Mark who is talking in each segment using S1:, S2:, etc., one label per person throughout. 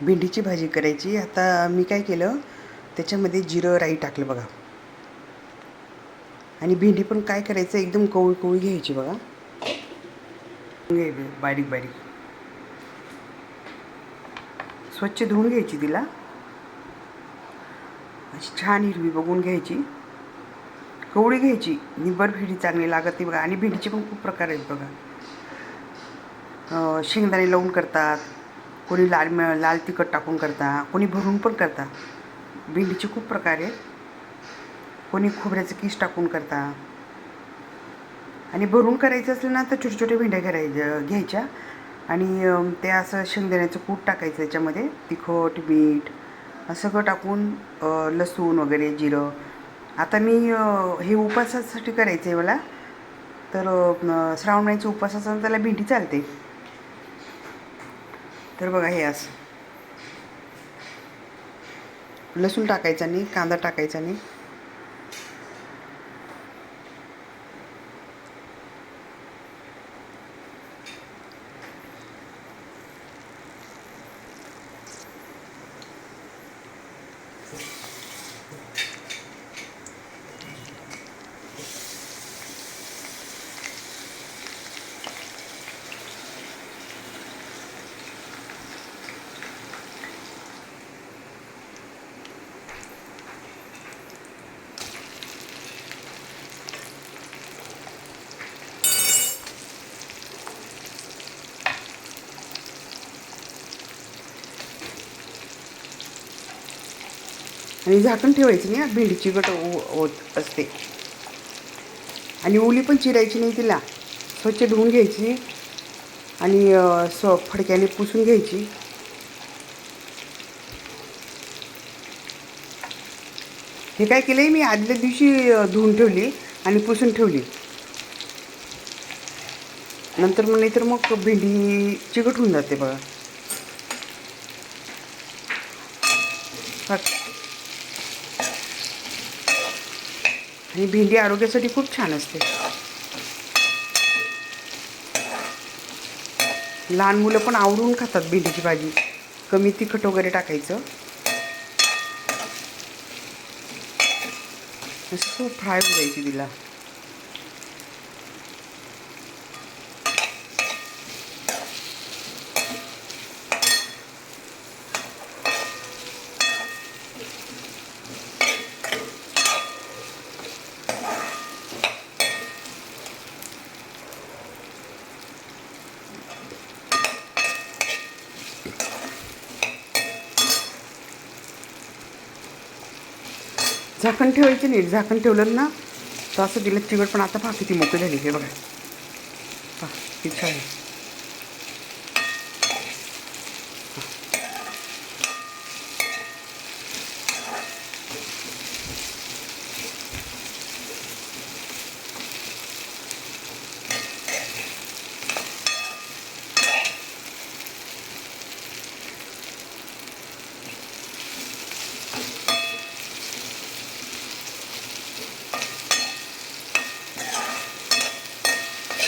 S1: भेंडीची भाजी करायची. आता मी काय केलं त्याच्यामध्ये जिरं राई टाकलं बघा. आणि भेंडी पण काय करायचं एकदम कवळी कवळी घ्यायची बघा. बारीक बारीक. स्वच्छ धुवून घ्यायची तिला. अशी छान हिरवी बघून घ्यायची. कवळी घ्यायची. निबर भेंडी चांगली लागत नाही बघा. आणि भेंडीचे पण खूप प्रकार आहेत बघा. शेंगदाणे लावून करतात. कोणी लाल म- लाल तिखट टाकून करता कोणी भरून पण करता. भेंडीचे खूप प्रकार आहेत. कोणी खोबऱ्याचं किस टाकून करता. आणि भरून करायचं असलं ना तर छोटे छोटे भेंड्या करायच्या घ्यायच्या. आणि ते असं शेंगदाण्याचं कूट टाकायचं याच्यामध्ये तिखट मीठ सगळं टाकून लसूण वगैरे जिरं. आता मी हे उपासासाठी करायचं आहे मला. तर अं, श्रावण महिन्याच्या त्याला भेंडी चालते. तर बघा हे असं. लसूण टाकायचा नाही कांदा टाकायचा नाही आणि झाकण ठेवायचं नाही भेंडीची गट होत असते. आणि ओली पण चिरायची नाही तिला. स्वच्छ धुवून घ्यायची आणि स्व फडक्याने पुसून घ्यायची. हे काय केलं आहे मी? आदल्या दिवशी धुवून ठेवली आणि पुसून ठेवली. नंतर मग नाहीतर मग भेंडी चिकट होऊन जाते बघा बघ. आणि भेंडी आरोग्यासाठी खूप छान असते. लहान मुलं पण आवडून खातात भेंडीची भाजी. कमी तिखट वगैरे टाकायचं. असं खूप फ्राय होऊन तिला. झाकण ठेवायचे नाही झाकण ठेवलं ना तर असं दिलं चिकट पण आता पहा किती मोकळी झाली हे बघा पहा किती छान आहे.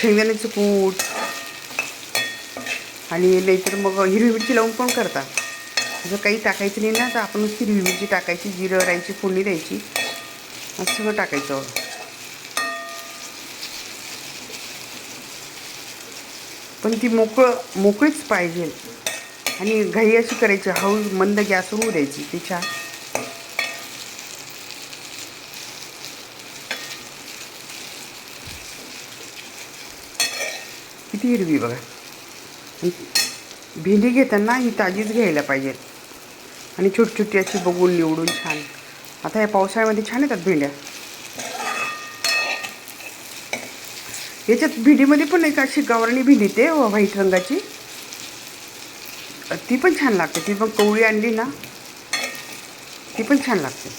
S1: शेंगदाण्याचं कूट. आणि नाहीतर मग हिरवी मिरची लावून पण करता. जर काही टाकायचं नाही ना तर आपण नुसती हिरवी मिरची टाकायची जिरं राहायची फोडणी द्यायची. असं सगळं टाकायचं. पण ती मोकळं मोकळीच पाहिजे. आणि घाई अशी करायची हळू मंद गॅस होऊ द्यायची ती छान. किती हिरवी बघा. भेंडी घेताना ही ताजीच घ्यायला पाहिजे. आणि छोटी छोटी अशी बघून निवडून छान. आता या पावसाळ्यामध्ये छान येतात भेंड्या. याच्यात भेंडीमध्ये पण एक अशी गावरानी भेंडी ते व्हाईट रंगाची. ती पण छान लागते. ती पण कवळी आणली ना ती पण छान लागते.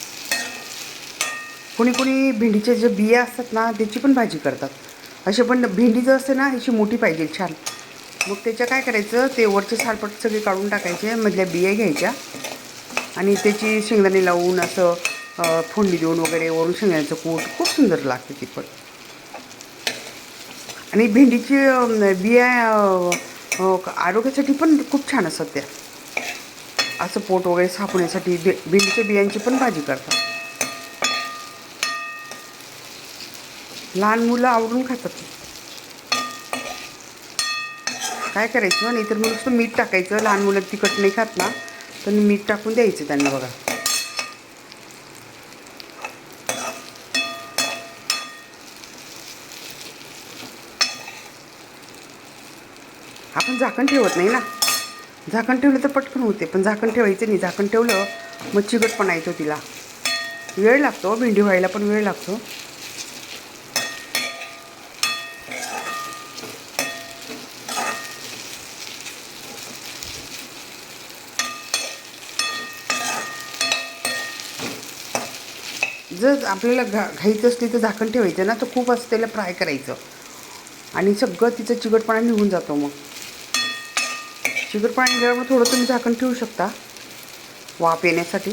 S1: कोणी कोणी भेंडीच्या ज्या बिया असतात ना त्याची पण भाजी करतात. असे पण भेंडी जर असते ना अशी मोठी पाहिजे छान. मग त्याच्या काय करायचं ते वरचे सालपट सगळे काढून टाकायचे मधल्या बिया घ्यायच्या. आणि त्याची शेंगदाणे लावून असं फोडणी देऊन वगैरे वरून शेंगदाण्याचं कूट खूप सुंदर लागते ती पण. आणि भेंडीची बिया आरोग्यासाठी पण खूप छान असतात त्या. असं पोट वगैरे सापण्यासाठी भे भेंडीच्या बियांची पण भाजी करतात. लहान मुलं आवडून खातात. काय करायचं? नाही तर मग नुसतं मीठ टाकायचं. लहान मुलं तिखट नाही खात ना तर मीठ टाकून द्यायचं त्यांना बघा. आपण झाकण ठेवत नाही ना. झाकण ठेवलं तर पटकन होते पण झाकण ठेवायचं नाही. झाकण ठेवलं मग चिकटपणा येतो तिला. वेळ लागतो भेंडी व्हायला पण वेळ लागतो जर आपल्याला घा घाईचं असली तर झाकण ठेवायचं ना तर खूप असं त्याला फ्राय करायचं. आणि सगळं तिचं चिकटपणा निघून जातो मग. चिकटपणा निघाल्यामुळे थोडं तुम्ही झाकण ठेवू शकता वाफ येण्यासाठी.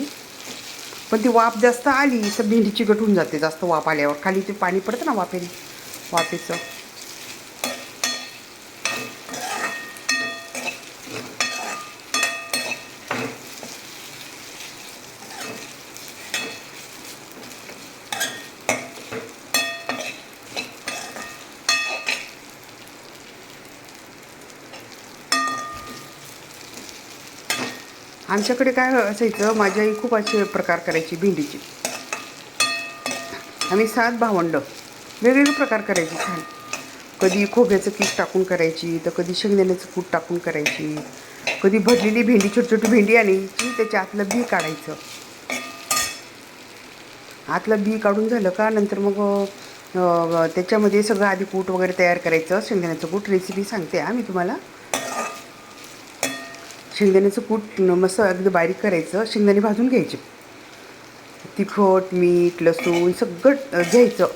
S1: पण ती वाफ जास्त आली तर भेंडी चिकट होऊन जाते जास्त वाफ आल्यावर. खाली ते पाणी पडतं ना वाफेने वाफेचं. आमच्याकडे काय असायचं माझी आई खूप असे प्रकार करायची भेंडीचे. आम्ही सात भावंडं वेगवेगळे प्रकार करायचे छान. कधी खोब्याचं पीठ टाकून करायची तर कधी शेंगदाण्याचं कूट टाकून करायची कधी भरलेली भेंडी छोटी छोटी भेंडी आणायची त्याच्या आतलं बी काढायचं. आतलं बी काढून झालं का नंतर मग त्याच्यामध्ये सगळं आधी कूट वगैरे तयार करायचं शेंगदाण्याचं कूट रेसिपी सांगते आम्ही तुम्हाला. शेंगदाण्याचं कूट मस्त अगदी बारीक करायचं शेंगदाणे भाजून घ्यायचे. तिखट मीठ लसूण सगळं घ्यायचं.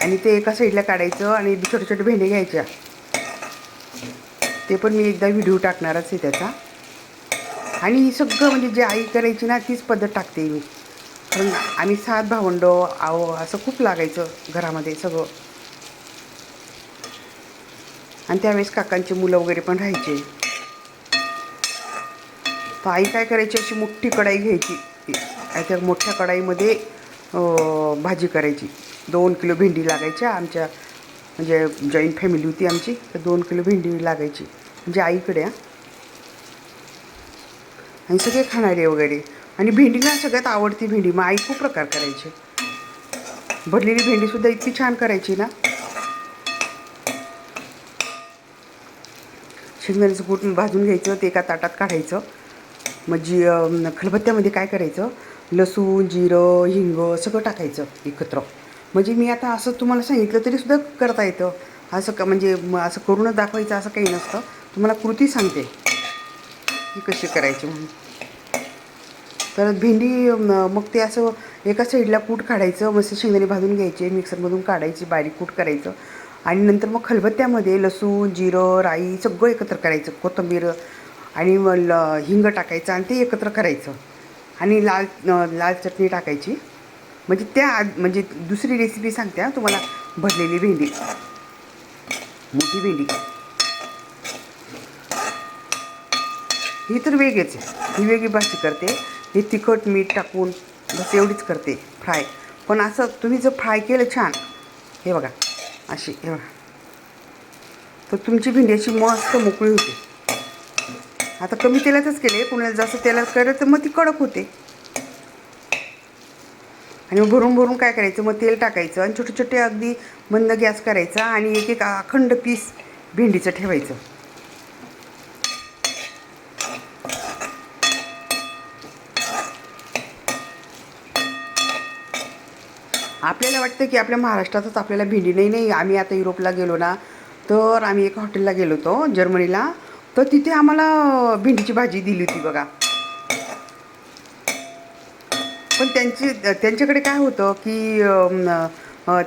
S1: आणि ते एका साईडला काढायचं आणि छोटे छोटे भेंडे घ्यायच्या. ते पण मी एकदा व्हिडिओ टाकणारच आहे त्याचा. आणि ही सगळं म्हणजे जे आई करायची ना तीच पद्धत टाकते मी. कारण आम्ही सात भावंड आहो असं खूप लागायचं घरामध्ये सगळं. आणि त्यावेळेस काकांची मुलं वगैरे पण राहायचे. तर आई काय करायची? अशी मोठी कढाई घ्यायची. त्या मोठ्या कढाईमध्ये भाजी करायची. दोन किलो भेंडी लागायच्या आमच्या म्हणजे जॉईंट फॅमिली होती आमची तर दोन किलो भेंडी लागायची. म्हणजे आईकडे आणि सगळे खाणारे वगैरे. आणि भेंडीला सगळ्यात आवडती भेंडी मग आई खूप प्रकार करायचे. भरलेली भेंडीसुद्धा इतकी छान करायची ना. शेंगदाण्याचं कूट भाजून घ्यायचं ते एका ताटात काढायचं. मग जी खलबत्त्यामध्ये काय करायचं? लसूण जिरं हिंग सगळं टाकायचं एकत्र. म्हणजे मी आता असं तुम्हाला सांगितलं तरीसुद्धा करता येतं. असं का म्हणजे असं करूनच दाखवायचं असं काही नसतं. तुम्हाला कृती सांगते. की कशी करायची म्हणून. तर भेंडी मग ते असं एका साईडला कूट काढायचं. मस्त शेंगदाणे भाजून घ्यायचे मिक्सरमधून काढायची बारीक कूट करायचं. आणि नंतर मग खलबत्त्यामध्ये लसूण जिरं राई सगळं एकत्र करायचं. कोथिंबीर आणि मग ल- हिंग टाकायचं आणि ते एकत्र करायचं. आणि लाल लाल चटणी टाकायची. म्हणजे त्या म्हणजे दुसरी रेसिपी सांगते तुम्हाला. भरलेली भेंडी. मोठी भेंडी. ही तर वेगळीच आहे. ही वेगळी भाजी करते. ही तिखट मीठ टाकून बस एवढीच करते फ्राय. पण असं तुम्ही जर फ्राय केलं छान. हे बघा अशी हे बघा. तर तुमची भेंडी अशी मस्त मोकळी होते. आता कमी तेलातच केले कोणाला जास्त तेलात करत तर मग ती कडक होते. आणि मग भरून भरून काय करायचं? मग तेल टाकायचं आणि छोटे छोटे अगदी मंद गॅस करायचा आणि एक एक अखंड पीस भेंडीचं ठेवायचं. आपल्याला वाटतं की आपल्या महाराष्ट्रातच आपल्याला भेंडी नाही नाही. आम्ही आता युरोपला गेलो ना तर आम्ही एका हॉटेलला गेलो होतो जर्मनीला. तर तिथे आम्हाला भेंडीची भाजी दिली होती बघा. पण त्यांची त्यांच्याकडे काय होतं की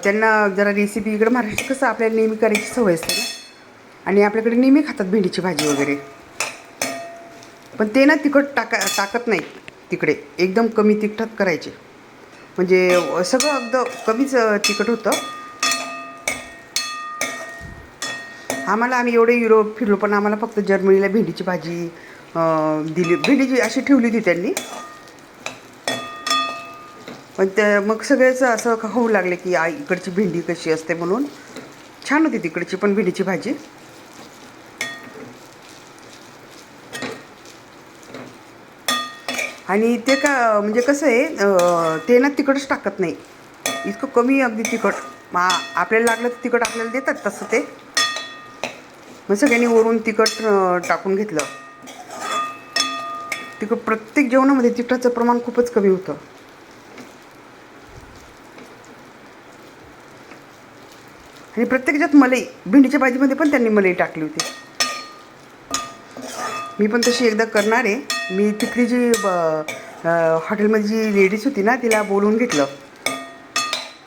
S1: त्यांना जरा रेसिपी इकडे महाराष्ट्रात कसं आपल्याला नेहमी करायची सवय असते ना? आणि आपल्याकडे नेहमी खातात भेंडीची भाजी वगैरे. पण ते ना तिखट टाका टाकत नाहीत तिकडे. एकदम कमी तिखटात करायचे. म्हणजे सगळं अगदी कमीच तिखट होतं. आम्हाला आम्ही एवढे युरोप फिरलो पण आम्हाला फक्त जर्मनीला भेंडीची भाजी दिली. भेंडीची अशी ठेवली होती त्यांनी. पण त्या मग सगळेच असं खाऊ होऊ लागले की आई इकडची भेंडी कशी असते म्हणून. छान होती तिकडची पण भेंडीची भाजी. आणि ते का म्हणजे कसं आहे ते ना तिखटच टाकत नाही. इतकं कमी अगदी तिखट. मा आपल्याला लागलं तर तिखट आपल्याला देतात तसं ते. मग सगळ्यांनी वरून तिखट टाकून घेतलं. तिखट प्रत्येक जेवणामध्ये तिखटाचं प्रमाण खूपच कमी होतं. आणि प्रत्येक ह्याच्यात मलई भेंडीच्या भाजीमध्ये पण त्यांनी मलई टाकली होती. मी पण तशी एकदा करणार आहे. मी तिथली जी ब- हॉटेलमध्ये जी लेडीज होती ना तिला बोलवून घेतलं.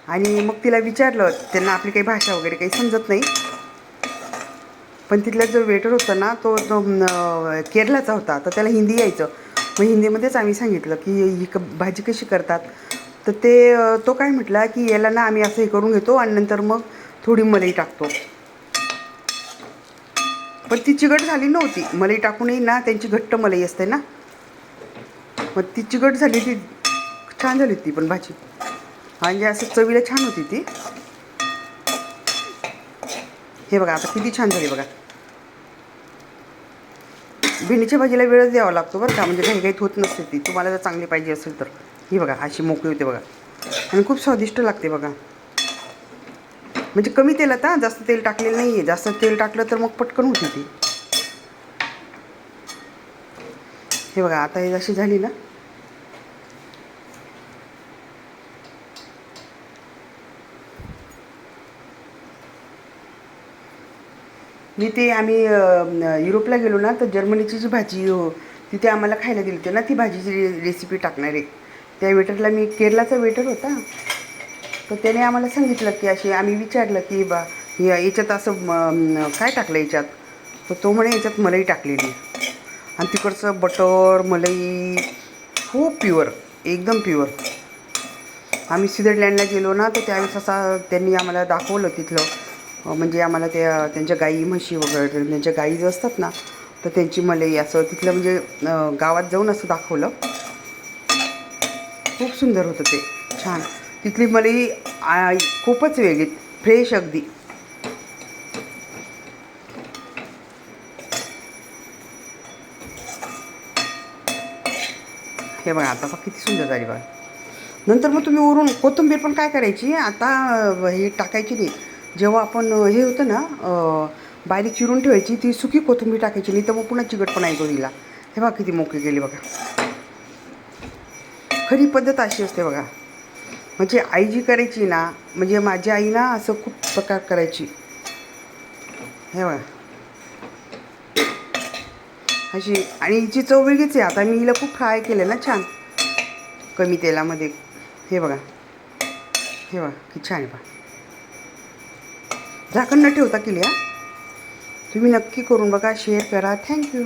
S1: आणि मग तिला विचारलं त्यांना आपली काही भाषा वगैरे काही समजत नाही. पण तिथला जो वेटर होता ना तो तो केरलाचा होता तर त्याला हिंदी यायचं. मग हिंदीमध्येच आम्ही सांगितलं की ही क भाजी कशी करतात? तर ते तो काय म्हटला की याला ना आम्ही असं हे करून घेतो आणि नंतर मग थोडी मलई टाकतो. पण ती चिकट झाली नव्हती. मलई टाकूनही ना त्यांची घट्ट मलई असते ना. मग ती चिकट झाली ती छान झाली ती पण भाजी. म्हणजे असं चवीला छान होती ती. हे बघा आता किती छान झाली बघा. भेंडीच्या भाजीला वेळच द्यावा लागतो बरं का. म्हणजे काही होत नसते ती. तुम्हाला जर चांगली पाहिजे असेल तर. ही बघा अशी मोकळी होते बघा. आणि खूप स्वादिष्ट लागते बघा. म्हणजे कमी तेलात हां जास्त तेल टाकलेलं नाही आहे जास्त तेल टाकलं तर मग पटकन होती ती. हे बघा आता हे अशी झाली ना. मी ते आम्ही युरोपला गेलो ना तर जर्मनीची जी भाजी हो तिथे आम्हाला खायला दिली होती ना ती भाजीची रेसिपी टाकणार. आहे त्या वेटरला मी केरलाचा वेटर होता. तर त्याने आम्हाला सांगितलं की अशी आम्ही विचारलं की बा या- याच्यात असं काय टाकलं याच्यात? तर तो म्हणे याच्यात मलई टाकलेली. आणि तिकडचं बटर मलाई खूप प्युअर एकदम प्युअर आम्ही स्वित्झर्लंडला गेलो ना तर त्यावेळेस असा त्यांनी आम्हाला दाखवलं तिथलं. म्हणजे आम्हाला त्या त्यांच्या गाई म्हशी वगैरे त्यांच्या गाई जे असतात ना तर त्यांची मलाई असं तिथलं म्हणजे गावात जाऊन असं दाखवलं. खूप सुंदर होतं ते. छान. तिथली मलाई खूपच वेगळी. फ्रेश अगदी. हे बघा आता बघा किती सुंदर झाली बघा. नंतर मग तुम्ही वरून कोथिंबीर पण काय करायची? आता हे टाकायची नाही. जेव्हा आपण हे होतं ना बारीक चिरून ठेवायची ती सुकी कोथिंबीर टाकायची नाही तर मग पुन्हा चिकटपणा येतो तिला. हे बघा किती मोकळी गेली बघा. खरी पद्धत अशी असते बघा. म्हणजे आई जी करायची ना म्हणजे माझी आई ना असं खूप प्रकार करायची. हे बघा. अशी आणि हिची चव वेगळीच आहे. आता मी हिला खूप फ्राय केलं ना छान. कमी तेलामध्ये. हे बघा. हे बघा किती छान आहे बघा. झाकण न ठेवता केली हा? तुम्ही नक्की करून बघा शेअर करा. थँक्यू